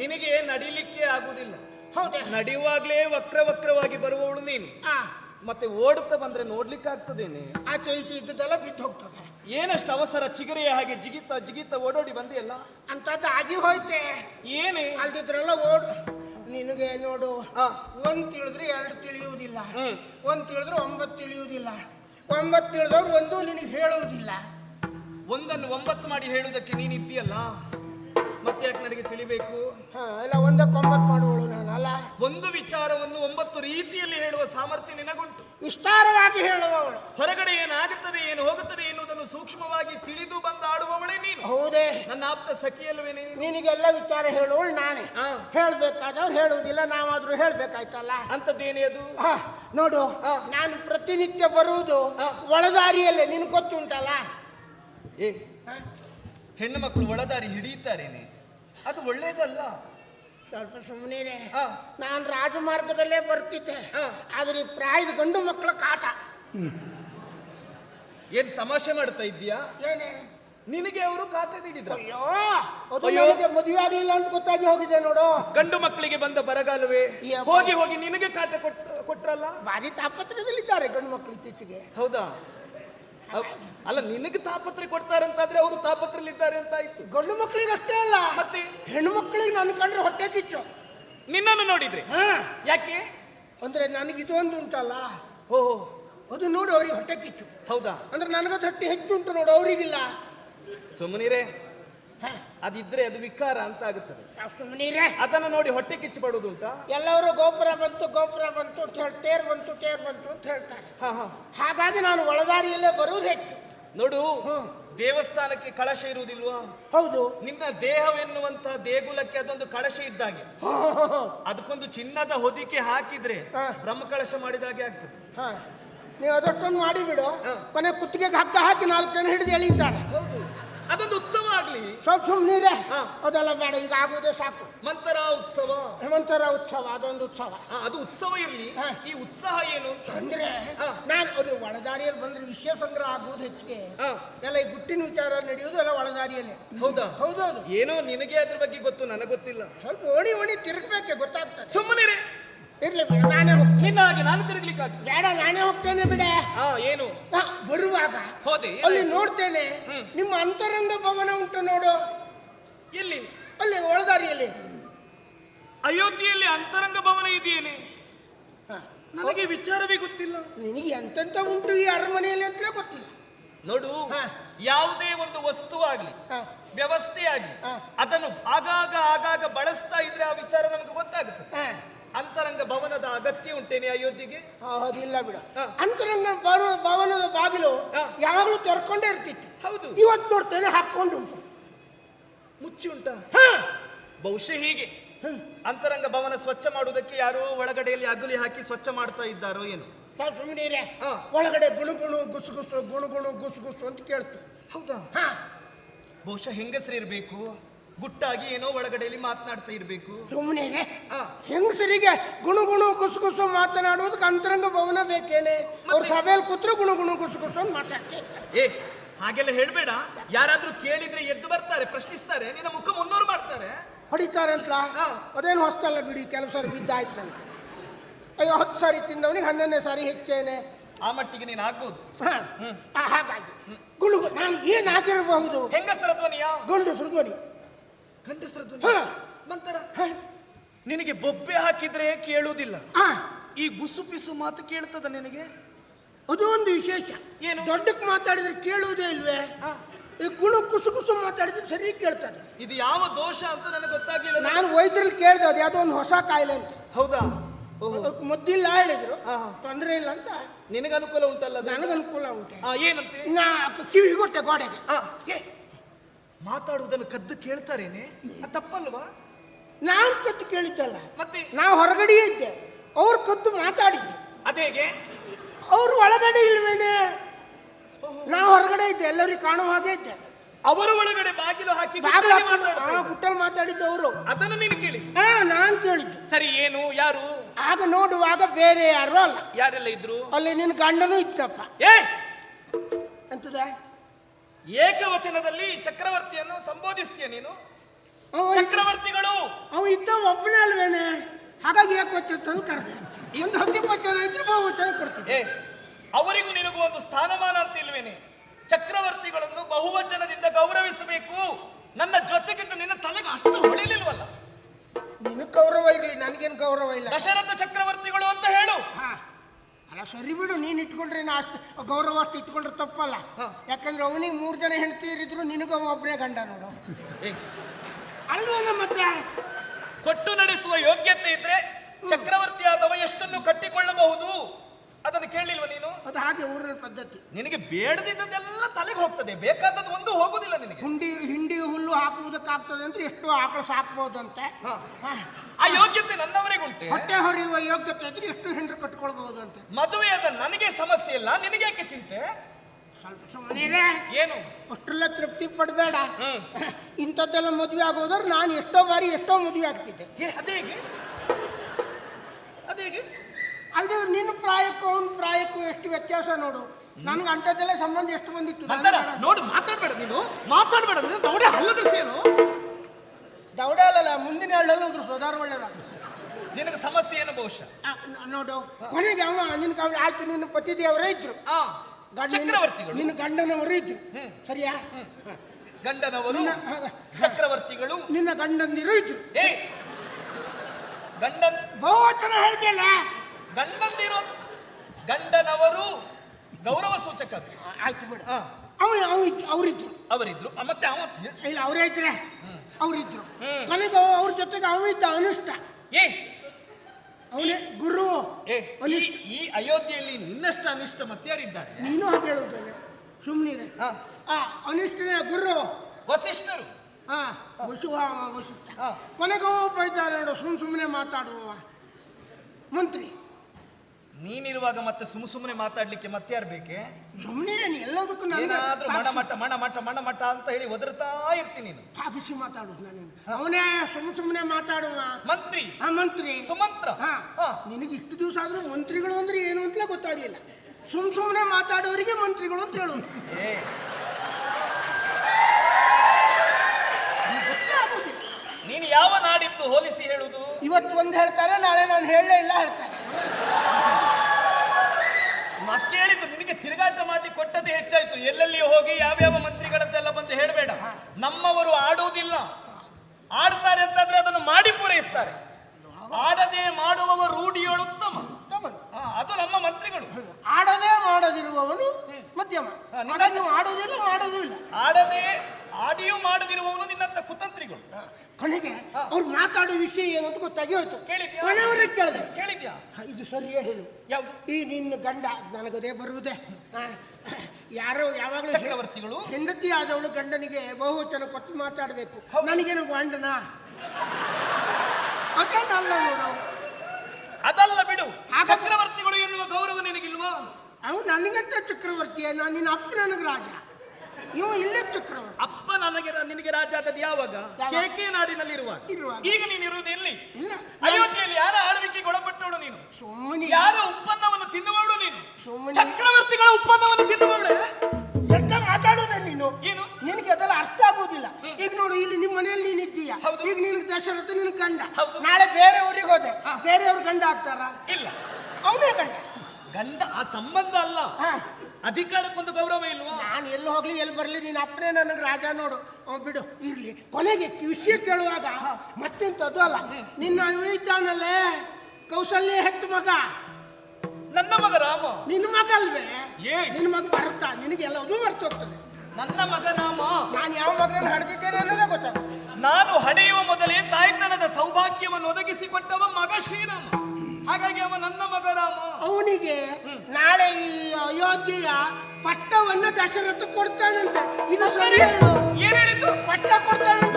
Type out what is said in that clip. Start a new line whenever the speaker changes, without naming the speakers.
ನಿನಗೆ ನಡಿಲಿಕ್ಕೆ ಆಗುದಿಲ್ಲ
ಹೌದೇ?
ನಡೆಯುವಾಗ್ಲೇ ವಕ್ರ ವಕ್ರವಾಗಿ ಬರುವವಳು ನೀನು.
ಆ.
ಮತ್ತೆ ಓಡುತ್ತಾ ಬಂದ್ರೆ ನೋಡ್ಲಿಕ್ಕೆ ಆಗ್ತದೇನೆ
ಆ ಚೈತಿ ಇದ್ದದೆಲ್ಲ ಬಿದ್ದು ಹೋಗ್ತದೆ.
ಏನಷ್ಟು ಅವಸರ ಚಿಗರೆಯ ಹಾಗೆ ಜಿಗಿತ ಜಿಗಿತ ಓಡೋಡಿ ಬಂದಿಯಲ್ಲ?
ಅಂತದ್ದು ಆಗಿ ಹೋಯ್ತೆ.
ಏನೇ?
ಅಲ್ದಿದ್ರೆಲ್ಲ ಓಡ್ ನಿನಗೆ ನೋಡು
ಆ.
ಒಂದ್ ತಿಳಿದ್ರೆ ಎರಡು ತಿಳಿಯುವುದಿಲ್ಲ.
ಹ್ಮ್.
ಒಂದ್ ತಿಳಿದ್ರೆ ಒಂಬತ್ತು ತಿಳಿಯುವುದಿಲ್ಲ. ಒಂಬತ್ತು ತಿಳಿದವ್ರು ಒಂದು ನಿನಗೆ ಹೇಳುವುದಿಲ್ಲ.
ಒಂದನ್ನು ಒಂಬತ್ತು ಮಾಡಿ ಹೇಳುವುದಕ್ಕೆ ನೀನು ಇದ್ದೀಯಲ್ಲ ಮತ್ತೆ ಯಾಕೆ ನನಗೆ ತಿಳಿಬೇಕು?
ಹಾ ಎಲ್ಲ ಮಾಡುವಳು ನಾನು ಅಲ್ಲ
ಒಂದು ವಿಚಾರವನ್ನು ಒಂಬತ್ತು ರೀತಿಯಲ್ಲಿ ಹೇಳುವ ಸಾಮರ್ಥ್ಯ ನಿನಗುಂಟು.
ವಿಸ್ತಾರವಾಗಿ ಹೇಳುವವಳು.
ಹೊರಗಡೆ ಏನಾಗುತ್ತದೆ ಏನು ಹೋಗುತ್ತದೆ ಎನ್ನುವುದನ್ನು ಸೂಕ್ಷ್ಮವಾಗಿ ತಿಳಿದು ಬಂದು ಆಡುವವಳೇ ನೀನು.
ಹೌದೇ.
ನನ್ನ ಆಪ್ತ ಸಖಿಯಲ್ವೇನೆ
ನಿನಗೆಲ್ಲ ವಿಚಾರ ಹೇಳುವಳು ನಾನೇ. ಹೇಳ್ಬೇಕಾದವ್ರು ಹೇಳುವುದಿಲ್ಲ ನಾವಾದ್ರೂ ಹೇಳ್ಬೇಕಾಯ್ತಲ್ಲ?
ಅಂಥದ್ದೇನೇ ಅದು?
ಹಾ, ನೋಡು. ನಾನು ಪ್ರತಿನಿತ್ಯ ಬರುವುದು
ಹಾ.
ಒಳದಾರಿಯಲ್ಲೇ ನಿನ್ ಗೊತ್ತುಂಟಲ್ಲ?
ಏ? ಹೆಣ್ಣು ಮಕ್ಕಳು ಒಳದಾರಿ ಹಿಡಿಯುತ್ತಾರೇನೆ? ಅದು ಒಳ್ಳೇದಲ್ಲ.
ಸ್ವಲ್ಪ ಸುಮ್ಮನೆ
ಆ.
ನಾನು ರಾಜಮಾರ್ಗದಲ್ಲೇ ಬರ್ತಿದ್ದೆ.
ಆ.
ಆದ್ರೆ ಈ ಪ್ರಾಯದ ಗಂಡು ಮಕ್ಕಳ ಕಾಟ.
ಏನ್ ತಮಾಷೆ ಮಾಡ್ತಾ ಇದ್ದೀಯಾ?
ಏನೇ?
ನಿನಗೆ ಅವರು ಖಾತೆ ನೀಡಿದ್ರು.
ಅಯ್ಯೋ ಅದು
ಅಯ್ಯೋ.
ನನಗೆ ಮದುವೆ ಆಗ್ಲಿಲ್ಲ ಅಂತ ಗೊತ್ತಾಗಿ ಹೋಗಿದೆ ನೋಡು.
ಗಂಡು ಮಕ್ಕಳಿಗೆ ಬಂದ ಬರಗಾಲವೇ. ಹೋಗಿ ಹೋಗಿ ನಿನಗೆ ಕಾಟ ಕೊಟ್ ಕೊಟ್ರಲ್ಲ?
ಭಾರಿ ತಾಪತ್ರದಲ್ಲಿದ್ದಾರೆ ಗಂಡು ಮಕ್ಕಳು ಇತ್ತೀಚೆಗೆ.
ಹೌದಾ? ಅಲ್ಲ ನಿನಗೆ ತಾಪತ್ರೆ ಕೊಡ್ತಾರೆ ಅಂತಾದ್ರೆ ಅವರು ತಾಪತ್ರಲ್ಲಿದ್ದಾರೆ ಅಂತ ಆಯ್ತು.
ಗಂಡು ಮಕ್ಕಳಿಗೆ ಅಷ್ಟೇ ಅಲ್ಲ.
ಮತ್ತೆ?
ಹೆಣ್ಣು ಮಕ್ಕಳಿಗೆ ನಾನು ಕಂಡ್ರೆ ಹೊಟ್ಟೆ ಕಿಚ್ಚು.
ನಿನ್ನನ್ನು ನೋಡಿದ್ರೆ?
ಹಾ.
ಯಾಕೆ?
ಅಂದ್ರೆ ನನಗೆ ಇದೊಂದು ಉಂಟಲ್ಲ.
ಓಹೋ
ಅದು ನೋಡಿ ಅವ್ರಿಗೆ ಹೊಟ್ಟೆ ಕಿಚ್ಚು.
ಹೌದಾ?
ಅಂದ್ರೆ ನನಗದು ಹೊಟ್ಟೆ ಹೆಚ್ಚು ಉಂಟು ನೋಡು ಅವರಿಗಿಲ್ಲ.
ಸುಮ್ಮನಿರೇ ಅದಿದ್ರೆ ಅದು ವಿಕಾರ ಅಂತ ಆಗುತ್ತದೆ.
ಸುಮ್ಮನೀರೇ
ಅದನ್ನು ನೋಡಿ ಹೊಟ್ಟೆ ಕಿಚ್ಚು ಪಡುವುದುಂಟಾ
ಎಲ್ಲರೂ ಗೋಪುರ ಬಂತು ಗೋಪುರ ಬಂತು ಅಂತ ಹೇಳಿ ತೇರ್ ಬಂತು ಟೇರ್ ಬಂತು ಅಂತ ಹೇಳ್ತಾರೆ.
ಹಾ ಹಾ.
ಹಾಗಾಗಿ ನಾನು ಒಳದಾರಿಯಲ್ಲೇ ಬರುವುದು ಹೆಚ್ಚು.
ನೋಡು. ದೇವಸ್ಥಾನಕ್ಕೆ ಕಳಶ ಇರುವುದಿಲ್ವಾ?
ಹೌದು.
ನಿನ್ನ ದೇಹವೆನ್ನುವಂತ ದೇಗುಲಕ್ಕೆ ಅದೊಂದು ಕಳಶ ಇದ್ದಾಗೆ. ಅದಕ್ಕೊಂದು ಚಿನ್ನದ ಹೊದಿಕೆ ಹಾಕಿದ್ರೆ. ಬ್ರಹ್ಮ ಕಳಶ ಮಾಡಿದಾಗೆ ಆಗ್ತದೆ.
ಹಾ. ನೀವು ಅದಷ್ಟೊಂದು ಮಾಡಿಬಿಡು.
ಹಾ.
ಮನೆ ಕುತ್ತಿಗೆಗೆ ಹಗ್ಗ ಹಾಕಿ ನಾಲ್ಕು ಜನ ಹಿಡಿದು ಎಳೀತಾರೆ.
ಹೌದು. ಅದೊಂದು ಉತ್ಸವ ಆಗ್ಲಿ.
ಸ್ವಲ್ಪ ಸುಮ್ಮನೀರೇ
ಹಾ.
ಅದೆಲ್ಲ ಬೇಡ ಈಗ ಆಗುವುದೇ ಸಾಕು.
ಮಂತರ ಉತ್ಸವ.
ಹೇಮಂತರ ಉತ್ಸವ ಅದೊಂದು ಉತ್ಸವ.
ಅದು ಉತ್ಸವ ಇರ್ಲಿ.
ಹಾ.
ಈ ಉತ್ಸಾಹ ಏನು?
ಅಂದ್ರೆ
ಹಾ.
ನಾನು ಅದು ಒಳದಾರಿಯಲ್ಲಿ ಬಂದ್ರೆ ವಿಷಯ ಸಂಗ್ರಹ ಆಗುವುದು ಹೆಚ್ಚಿಗೆ.
ಹಾ.
ಎಲ್ಲ ಈ ಗುಟ್ಟಿನ ವಿಚಾರ ನಡೆಯುವುದು ಎಲ್ಲ ಒಳದಾರಿಯಲ್ಲಿ.
ಹೌದಾ?
ಹೌದೌದು.
ಏನೋ ನಿನಗೆ ಅದ್ರ ಬಗ್ಗೆ ಗೊತ್ತು ನನಗೆ ಗೊತ್ತಿಲ್ಲ.
ಸ್ವಲ್ಪ ಓಣಿ ಓಣಿ ತಿರುಗಬೇಕೆ ಗೊತ್ತಾಗ್ತದೆ.
ಸುಮ್ಮನಿರೆ.
ಇರ್ಲಿ ಬಿಡು ನಾನೇ ಹೋಗ್ತೀನಿ.
ನಿನ್ನ ಹಾಗೆ ನಾನು ತಿರುಗ್ಲಿಕ್ಕೆ
ಬೇಡ ನಾನೇ ಹೋಗ್ತೇನೆ ಬಿಡ.
ಹಾ ಏನು?
ಬರುವಾಗ
ಹೋದೆ
ಅಲ್ಲಿ ನೋಡ್ತೇನೆ ನಿಮ್ಮ ಅಂತರಂಗ ಭವನ ಉಂಟು ನೋಡು.
ಎಲ್ಲಿ?
ಅಲ್ಲಿ ಒಳದಾರಿಯಲ್ಲಿ.
ಅಯೋಧ್ಯೆಯಲ್ಲಿ ಅಂತರಂಗ ಭವನ ಇದೆಯೇನೆ. ನನಗೆ ವಿಚಾರವೇ ಗೊತ್ತಿಲ್ಲ.
ನಿನಗೆ ಎಂತೆಂತ ಉಂಟು ಈ ಅರಮನೆಯಲ್ಲಿ ಅಂತಲೇ ಗೊತ್ತಿಲ್ಲ.
ನೋಡು. ಯಾವುದೇ ಒಂದು ವಸ್ತು ಆಗ್ಲಿ
ವ್ಯವಸ್ಥೆಯಾಗಿ
ವ್ಯವಸ್ಥೆ ಆಗ್ಲಿ
ಹಾ.
ಅದನ್ನು ಆಗಾಗ ಆಗಾಗ ಬಳಸ್ತಾ ಇದ್ರೆ ಆ ವಿಚಾರ ನಮ್ಗೆ
ಗೊತ್ತಾಗುತ್ತೆ.
ಅಂತರಂಗ ಭವನದ ಅಗತ್ಯ ಉಂಟೇನೆ ಅಯೋಧ್ಯೆಗೆ?
ಆ, ಅದಿಲ್ಲ ಬಿಡ. ಅಂತರಂಗ ಭವನ ಭವನದ ಬಾಗಿಲು. ಯಾವಾಗಲೂ ತೆರ್ಕೊಂಡೇ ಇರ್ತಿತ್ತು.
ಹೌದು.
ಇವತ್ತು ನೋಡ್ತೇನೆ ಹಾಕೊಂಡು ಉಂಟು.
ಮುಚ್ಚಿ ಉಂಟ?
ಹ.
ಬಹುಶಃ ಹೀಗೆ.
ಹ್ಮ್.
ಅಂತರಂಗ ಭವನ ಸ್ವಚ್ಛ ಮಾಡುವುದಕ್ಕೆ ಯಾರು ಒಳಗಡೆಯಲ್ಲಿ ಅಗುಲಿ ಹಾಕಿ ಸ್ವಚ್ಛ ಮಾಡ್ತಾ ಇದ್ದಾರೋ ಏನು?
ಸುಮ್ಮನೆ ಒಳಗಡೆ ಗುಣುಗುಣು ಗುಸು ಗುಸು ಗುಣುಗುಣು ಗುಸು ಗುಸು ಅಂತ ಕೇಳ್ತು.
ಹೌದಾ?
ಹಾ.
ಬಹುಶಃ ಹೆಂಗಸರು ಇರ್ಬೇಕು? ಗುಟ್ಟಾಗಿ ಏನೋ ಒಳಗಡೆಯಲ್ಲಿ ಮಾತನಾಡ್ತಾ ಇರಬೇಕು.
ಸುಮ್ಮನೆ
ಹಾ.
ಹೆಂಗಸರಿಗೆ ಗುಣು ಕುಸು ಕುಸು ಮಾತನಾಡುವುದಕ್ಕೆ ಅಂತರಂಗ ಭವನ ಬೇಕೇನೆ? ಅವ್ರ ಸಭೆಯಲ್ಲಿ ಕೂತ್ರು ಗುಣಗುಣ ಕುಸು ಅಂತ ಮಾತಾಡ್ತಾ ಇರ್ತಾರೆ.
ಏ ಹಾಗೆಲ್ಲ ಹೇಳ್ಬೇಡ. ಯಾರಾದ್ರೂ ಕೇಳಿದ್ರೆ ಎದ್ದು ಬರ್ತಾರೆ ಪ್ರಶ್ನಿಸ್ತಾರೆ ನಿನ್ನ ಮುಖ ಮುನ್ನೂರು ಮಾಡ್ತಾರೆ.
ಹೊಡಿತಾರೆ
ಅಂತ
ಅದೇನು ಹೊಸ್ತಲ್ಲ ಬಿಡಿ ಕೆಲವು ಸಾರಿ ಬಿದ್ದಾಯ್ತು ನನಗೆ ಅಯ್ಯೋ ಹತ್ತು ಸಾರಿ ತಿಂದವನಿಗೆ ಹನ್ನೊಂದನೇ ಸಾರಿ ಹೆಚ್ಚೇನೆ.
ಆ ಮಟ್ಟಿಗೆ ನೀನು ಆಗ್ಬೋದು.
ಹ. ಆ, ಹಾಗಾಗಿ ಗುಣುಗು ನಾನು ಏನಾಗಿರಬಹುದು?
ಹೆಂಗಸರ ಧ್ವನಿಯ?
ಗುಂಡು ಧ್ವನಿ.
ಗಂಡಸರ ಧ್ವನಿ. ಮಂತರ ನಿನಗೆ ಬೊಬ್ಬೆ ಹಾಕಿದ್ರೆ ಕೇಳುವುದಿಲ್ಲ.
ಆ,
ಈ ಗುಸು ಪಿಸು ಮಾತು ಕೇಳ್ತದ ನಿನಗೆ?
ಅದು ಒಂದು ವಿಶೇಷ.
ಏನು?
ದೊಡ್ಡಕ್ಕೆ ಮಾತಾಡಿದ್ರೆ ಕೇಳುವುದೇ ಇಲ್ವೇ. ಈ ಗುಣ ಕುಸು ಕುಸು ಮಾತಾಡಿದ್ರೆ ಸರಿ ಕೇಳ್ತದೆ.
ಇದು ಯಾವ ದೋಷ ಅಂತ ನನಗೆ ಗೊತ್ತಾಗ್ಲಿಲ್ಲ.
ನಾನು ವೈದ್ಯರಲ್ಲಿ ಕೇಳಿದೆ ಅದು ಯಾವುದೋ ಒಂದು ಹೊಸ ಕಾಯಿಲೆ ಅಂತ.
ಹೌದಾ? ಓಹೋ.
ಅದಕ್ಕೆ ಮದ್ದಿಲ್ಲ ಹೇಳಿದ್ರು.
ಹಾ.
ತೊಂದರೆ ಇಲ್ಲ ಅಂತ.
ನಿನಗೆ ಅನುಕೂಲ ಉಂಟಲ್ಲ ಅದು?
ನನಗೆ ಅನುಕೂಲ ಉಂಟೆ.
ಆ, ಏನಂತೆ?
ನಾ ಕಿವಿ ಕೊಟ್ಟೆ ಗೋಡೆಗೆ.
ಆ, ಏ, ಮಾತಾಡುವುದನ್ನು ಕದ್ದು ಕೇಳ್ತಾರೇನೆ? ಅದು ತಪ್ಪಲ್ವಾ?
ನಾನು ಕದ್ದು ಕೇಳಿದ್ದಲ್ಲ.
ಮತ್ತೆ?
ನಾವು ಹೊರಗಡೆ ಇದ್ದೆ. ಅವ್ರು ಕದ್ದು ಮಾತಾಡಿದ್ದೆ.
ಅದೇಗೆ
ಅವ್ರು ಒಳಗಡೆ ಇಲ್ವೇನೆ? ನಾವು ಹೊರಗಡೆ ಇದ್ದೆ. ಎಲ್ಲರಿಗೂ ಕಾಣುವ ಹಾಗೆ ಇದ್ದೆ.
ಅವರು ಒಳಗಡೆ ಬಾಗಿಲು ಹಾಕಿ
ಬಾಗಿಲು
ಗುಟ್ಟಲ್ಲಿ ಮಾತಾಡ್ತಾ
ಆ
ಇದ್ರು.
ಗುಟ್ಟಲ್ಲಿ ಮಾತಾಡಿದ್ದು ಅವರು.
ಅದನ್ನು ನೀನು ಕೇಳಿ.
ಹಾ ನಾನು ಕೇಳಿದ್ದು.
ಸರಿ ಏನು ಯಾರು?
ಆಗ ನೋಡುವಾಗ ಬೇರೆ ಯಾರು ಅಲ್ಲ.
ಯಾರೆಲ್ಲ ಇದ್ರು?
ಅಲ್ಲಿ ನಿನ್ನ ಗಂಡನೂ ಇತ್ತಪ್ಪ
ಏ
ಅಂತದೆ
ಏಕವಚನದಲ್ಲಿ ಚಕ್ರವರ್ತಿಯನ್ನು ಸಂಬೋಧಿಸ್ತೀಯ ನೀನು? ಚಕ್ರವರ್ತಿಗಳು!
ಅವು ಇದ್ದ ಒಬ್ಬನೇ ಅಲ್ವೇನೆ? ಹಾಗಾಗಿ ಏಕವಚನ ಕರೆದೆ? ಒಂದು ಹತ್ತಿಪ್ಪತ್ತು ಇದ್ರೆ ಬಹುವಚನ ಕೊಡ್ತೀನಿ.
ಏ ಅವರಿಗೂ ನಿನಗೂ ಒಂದು ಸ್ಥಾನಮಾನ ಅಂತ ಇಲ್ವೇನೆ? ಚಕ್ರವರ್ತಿಗಳನ್ನು ಬಹುವಚನದಿಂದ ಗೌರವಿಸಬೇಕು. ನನ್ನ ಜೊತೆಗಿಂತ ನಿನ್ನ ತಲೆಗೆ ಅಷ್ಟು ಹೊಳಿಲಿಲ್ವಲ್ಲ?
ನಿನಗೆ ಗೌರವ ಇರಲಿ ನನಗೇನು ಗೌರವ ಇಲ್ಲ.
ದಶರಥ ಚಕ್ರವರ್ತಿಗಳು ಅಂತ ಹೇಳು.
ಸರಿ ಬಿಡು ನೀನು ಇಟ್ಕೊಂಡ್ರೆ ನಾ ಅಷ್ಟು ಗೌರವ ಅಷ್ಟು ಇಟ್ಕೊಂಡ್ರೆ ತಪ್ಪಲ್ಲ. ಯಾಕಂದ್ರೆ ಅವನಿಗೆ ಮೂರು ಜನ ಹೆಂಡತಿಯರಿದ್ರು ನಿನಗೂ ಒಬ್ಬನೇ ಗಂಡ ನೋಡು.
ಅಲ್ವಾ
ಅಲ್ವೇನ ಮತ್ತೆ
ಕೊಟ್ಟು ನಡೆಸುವ ಯೋಗ್ಯತೆ ಇದ್ರೆ ಚಕ್ರವರ್ತಿ ಆದವ ಎಷ್ಟನ್ನು ಕಟ್ಟಿಕೊಳ್ಳಬಹುದು? ಅದನ್ನು ಕೇಳಿಲ್ವ ನೀನು?
ಅದು ಹಾಗೆ ಊರಿನ ಪದ್ಧತಿ.
ನಿನಗೆ ಬೇಡದಿದ್ದದೆಲ್ಲ ತಲೆಗೆ ಹೋಗ್ತದೆ. ಬೇಕಾದದ್ದು ಒಂದು ಹೋಗುದಿಲ್ಲ ನಿನಗೆ.
ಹುಂಡಿ ಹಿಂಡಿ ಹುಲ್ಲು ಹಾಕುವುದಕ್ಕಾಗ್ತದೆ ಅಂದ್ರೆ ಎಷ್ಟು ಆಕಳು ಸಾಕ್ಬಹುದಂತೆ
ಹಾ.
ಹಾ.
ಆ ಯೋಗ್ಯತೆ ನನ್ನವರಿಗುಂಟೆ.
ಹೊಟ್ಟೆ ಹೊರೆಯುವ ಯೋಗ್ಯತೆ ಅಂದ್ರೆ ಎಷ್ಟು ಹೆಂಡ್ರು ಕಟ್ಕೊಳ್ಬಹುದು ಅಂತ ಮದುವೆ
ಮದುವೆಯಾದ ನನಗೆ ಸಮಸ್ಯೆ ಇಲ್ಲ. ನಿನಗೆ ಯಾಕೆ ಚಿಂತೆ?
ಸ್ವಲ್ಪ ಸುಮ್ಮನೆ
ಏನು?
ಅಷ್ಟೆಲ್ಲ ತೃಪ್ತಿ ಪಡಬೇಡ.
ಹ್ಮ್.
ಇಂಥದ್ದೆಲ್ಲ ಮದುವೆ ಆಗೋದ್ರೆ ನಾನು ಎಷ್ಟೋ ಬಾರಿ ಎಷ್ಟೋ ಮದುವೆ ಆಗ್ತಿದ್ದೆ.
ಏ, ಅದೇಗೆ? ಅದೇಗೆ?
ಅಲ್ಲದೆ ನಿನ್ನ ಪ್ರಾಯಕ್ಕೂ ಅವನ ಪ್ರಾಯಕ್ಕೂ ಎಷ್ಟು ವ್ಯತ್ಯಾಸ ನೋಡು. ನನಗೆ ಅಂಥದ್ದೆಲ್ಲ ಸಂಬಂಧ ಎಷ್ಟು ಬಂದಿತ್ತು ಬೇಡ.
ನೋಡು ಮಾತಾಡಬೇಡ ನೀನು. ಮಾತಾಡಬೇಡ ನೀನು ದೌಡೆ ಹಲ್ಲದ್ರಿಸಿ ಏನು
ದೌಡೆ ಅಲ್ಲಲ್ಲ ಮುಂದಿನ ಹೇಳಲು ಒಂದು ಸುಧಾರ ಒಳ್ಳೇದಾಗ್ತದೆ
ನಿನಗೆ ಸಮಸ್ಯೆ ಏನು ಬಹುಶಃ?
ಆ, ನ- ನೋಡು ಕೊನೆಗೆ ಅವನು ನಿನ್ನ ಆಯ್ತು ನಿನ್ನ ಪತಿದೇವರೇ ಇದ್ರು.
ಆ
ಗಂಡ-
ಚಕ್ರವರ್ತಿಗಳು.
ನಿನ್ನ ಗಂಡನವರು ಇದ್ರು. ಸರಿಯಾ?
ಗಂಡನವರು
ನಿನ್ನ ಹ,
ಚಕ್ರವರ್ತಿಗಳು.
ನಿನ್ನ ಗಂಡಂದಿರು ಇದ್ರು.
ಏ! ಗಂಡನ್
ಬಹುವಚನ ಹೇಳ್ತಿಯಲ್ಲ?
ಗಂಡಂದಿರೋ ಗಂಡನವರು ಗೌರವ ಸೂಚಕ.
ಆಯ್ತು ಬಿಡು. ಅವ ಅವ ಅವರಿದ್ರು.
ಅವರಿದ್ರು. ಆ, ಮತ್ತೆ ಅವ ಅಂತ
ಇಲ್ಲ ಅವರೇ ಇದ್ರೆ ಅವರಿದ್ರು.
ಹ್ಮ್.
ಕೊನೆಗೆ ಅವ- ಅವ್ರ ಜೊತೆಗೆ ಅವ ಇದ್ದ ಅನುಷ್ಠ.
ಏ.
ಅವನೇ ಗುರು
ಏ ಈ ಈ ಅಯೋಧ್ಯೆಯಲ್ಲಿ ನಿನ್ನಷ್ಟು ಅನಿಷ್ಟ ಮತ್ಯಾರಿದ್ದಾರೆ
ನೀನು ಹಾಗೆ ಹೇಳುವುದಲ್ಲ ಸುಮ್ಮನೆ
ಹಾ.
ಆ ಅನಿಷ್ಟನೇ ಗುರು.
ವಸಿಷ್ಠರು.
ಹಾ ವಸುವ ವಸಿಷ್ಠ.
ಹಾ.
ಕೊನೆಗೆ ಒಬ್ಬ ಇದ್ದಾರೆ ನೋಡು ಸುಮ್ ಸುಮ್ಮನೆ ಮಾತಾಡುವವ. ಮಂತ್ರಿ.
ನೀನಿರುವಾಗ ಮತ್ತೆ ಸುಮ್ ಸುಮ್ಮನೆ ಮಾತಾಡ್ಲಿಕ್ಕೆ ಮತ್ಯಾರು ಬೇಕೆ?
ಸುಮ್ಮನೆ ಎಲ್ಲದಕ್ಕೂ ನನಗೆ
ಏನಾದ್ರೂ
ತಾಗಿಸಿ-
ಮಟ್ಟ ಮಣಮಠ ಅಂತ ಹೇಳಿ ಒದರ್ತಾ ಇರ್ತೀನಿ ನೀನು.
ತಾಗಿಸಿ ಮಾತಾಡುದು ನಾನು ಅವನೇ ಸುಮ್ ಸುಮ್ಮನೆ ಮಾತಾಡುವ.
ಮಂತ್ರಿ.
ಆ ಮಂತ್ರಿ.
ಸುಮಂತ್ರ.
ಹಾ. ನಿನಗೆ ಇಷ್ಟು ದಿವಸ ಆದ್ರೂ ಮಂತ್ರಿಗಳು ಅಂದ್ರೆ ಏನು ಅಂತಲೇ ಗೊತ್ತಾಗ್ಲಿಲ್ಲ. ಸುಮ್ ಸುಮ್ಮನೆ ಮಾತಾಡೋರಿಗೆ ಮಂತ್ರಿಗಳು ಅಂತ ಹೇಳೋದು.
ಏ.
ನಿಮ್ಗೆ ಗೊತ್ತೇ ಆಗೋದಿಲ್ಲ.
ನೀನು ಯಾವ ನಾಡಿದ್ದು ಹೋಲಿಸಿ ಹೇಳುದು?
ಇವತ್ತು ಒಂದು ಹೇಳ್ತಾರೆ ನಾಳೆ ನಾನು ಹೇಳಲೇ ಇಲ್ಲ ಹೇಳ್ತಾರೆ
ಮತ್ತೆ ಹೇಳಿದ್ದು ತಿರುಗಾಟ ಮಾಡಿ ಕೊಟ್ಟದೇ ಹೆಚ್ಚಾಯ್ತು. ಎಲ್ಲೆಲ್ಲಿ ಹೋಗಿ ಯಾವ್ಯಾವ ಮಂತ್ರಿಗಳದ್ದೆಲ್ಲ ಬಂದು ಹೇಳಬೇಡ. ನಮ್ಮವರು ಆಡುವುದಿಲ್ಲ. ಆಡ್ತಾರೆ ಅಂತಂದ್ರೆ ಅದನ್ನು ಮಾಡಿ ಪೂರೈಸ್ತಾರೆ. ಆಡದೆ ಮಾಡುವವ ರೂಢಿಯೋಳು
ಉತ್ತಮ.
ಅದು ನಮ್ಮ ಮಂತ್ರಿಗಳು.
ಆಡದೆ ಮಾಡದಿರುವವನು ಮಧ್ಯಮ. ಆಡೋದಿಲ್ಲ ಮಾಡೋದು ಇಲ್ಲ
ಆಡದೆ ಆಡಿಯೂ ಮಾಡದಿರುವವನು ನಿನ್ನಂತ ಕುತಂತ್ರಿಗಳು.
ಕೊನೆಗೆ. ಅವ್ರು ಮಾತಾಡೋ ವಿಷಯ ಏನಂತ ಗೊತ್ತಾಗಿ ಹೋಯ್ತು.
ಕೇಳಿದ್ಯಾ?
ಕೇಳಿದೆ.
ಕೇಳಿದ್ಯಾ?
ಹ, ಇದು ಸರಿಯೇ ಹೇಳು.
ಯಾವುದು?
ಈ ನಿನ್ನ ಗಂಡ ನನಗದೇ ಬರುವುದೇ. ಯಾರೋ ಯಾವಾಗಲೂ
ಚಕ್ರವರ್ತಿಗಳು?
ಹೆಂಡತಿ ಆದವಳು ಗಂಡನಿಗೆ ಬಹುವಚನ ಕೊಟ್ಟು ಮಾತಾಡಬೇಕು.
ಹೌದು.
ನನಗೇನು ಗಂಡನ ಅದನ್ನಲ್ಲ ನೋಡು
ಅದಲ್ಲ ಬಿಡು.
ಆ
ಚಕ್ರವರ್ತಿಗಳು ಎನ್ನುವ ಗೌರವ ನಿನಗಿಲ್ವಾ?
ಅವನು ನನಗಂತ ಚಕ್ರವರ್ತಿಯ? ನಾನು ನಿನ್ನ ಅಪ್ಪ ನನಗೆ ರಾಜ. ಇವ ಇಲ್ಲೇ ಚಕ್ರವರ್ತಿ.
ಅಪ್ಪ ನನಗೆ ನಿನಗೆ ರಾಜ ಆದದ್ದು ಯಾವಾಗ?
ಕೆ
ಕೇಕೆ ಇರುವ
ಇರುವಾಗ.
ಈಗ ನೀನು ಇರುವುದು ಎಲ್ಲಿ?
ಇಲ್ಲ.
ಅಯೋಧ್ಯೆಯಲ್ಲಿ ಯಾರ ಆಳ್ವಿಕೆಗೆ ಒಳಪಟ್ಟವಳು ನೀನು?
ಸುಮ್ಮನೆ
ಯಾರ ಉತ್ಪನ್ನವನ್ನು ತಿನ್ನುವವಳು ನೀನು?
ಸುಮ್ಮನೆ
ಚಕ್ರವರ್ತಿಗಳ ಉತ್ಪನ್ನವನ್ನು ತಿನ್ನುವವಳೆ?
ಎಂತ ಮಾತಾಡೋದ ನೀನು?
ಏನು?
ನಿನಗೆ ಅದೆಲ್ಲ ಅರ್ಥ ಆಗೋದಿಲ್ಲ ಈಗ ನೋಡು ಇಲ್ಲಿ ನಿಮ್ಮ ಮನೆಯಲ್ಲಿ ನೀನು ಇದ್ದೀಯ?
ಹೌದು.
ಈಗ ನಿನಗೆ ದಶರಥ ನಿನ್ ಗಂಡ.
ಹೌದು.
ನಾಳೆ ಬೇರೆ ಊರಿಗೆ ಹೋದೆ.
ಹಾ.
ಬೇರೆಯವ್ರ ಗಂಡ ಆಗ್ತಾರ?
ಇಲ್ಲ.
ಅವನೇ ಗಂಡ.
ಗಂಡ ಆ ಸಂಬಂಧ ಅಲ್ಲ.
ಹಾ.
ಅಧಿಕಾರಕ್ಕೊಂದು ಗೌರವ ಇಲ್ವಾ?
ನಾನು ಎಲ್ಲಿ ಹೋಗ್ಲಿ ಎಲ್ಲಿ ಬರಲಿ ನೀನು ಅಪ್ಪನೇ ನನಗೆ ರಾಜ ನೋಡು. ಅವ್ನು ಬಿಡು ಇರ್ಲಿ. ಕೊನೆಗೆ ವಿಷಯ ಕೇಳುವಾಗ ಮತ್ತೆಂತದ್ದು ಅಲ್ಲ? ನಿನ್ನ ಅವಿತಾನಲ್ಲೇ ಕೌಶಲ್ಯ ಹೆತ್ತು ಮಗ.
ನನ್ನ ಮಗ ರಾಮ.
ನಿನ್ನ ಮಗ ಅಲ್ವೇ
ಏ.
ನಿನ್ನ ಮಗ ಬರುತ್ತಾ? ನಿನಗೆ ಎಲ್ಲದೂ ಮರ್ತು ಹೋಗ್ತದೆ.
ನನ್ನ ಮಗ ರಾಮ.
ನಾನು ಯಾವ ಮಗನ ಹಡೆದಿದ್ದೇನೆ ಅನ್ನೋದೇ ಗೊತ್ತಾಗ
ನಾನು ಹಡೆಯುವ ಮೊದಲೇ ತಾಯ್ತನದ ಸೌಭಾಗ್ಯವನ್ನು ಒದಗಿಸಿಕೊಟ್ಟವ ಮಗ ಶ್ರೀರಾಮ. ಹಾಗಾಗಿ ಅವ ನನ್ನ ಮಗ ರಾಮ.
ಅವನಿಗೆ ನಾಳೆ ಈ ಅಯೋಧ್ಯೆಯ ಪಟ್ಟವನ್ನ ದಶರಥ ಕೊಡ್ತಾನಂತೆ.
ಏನ್ ಹೇಳಿದ್ದು?
ಪಟ್ಟ ಕೊಡ್ತಾನಂತೆ.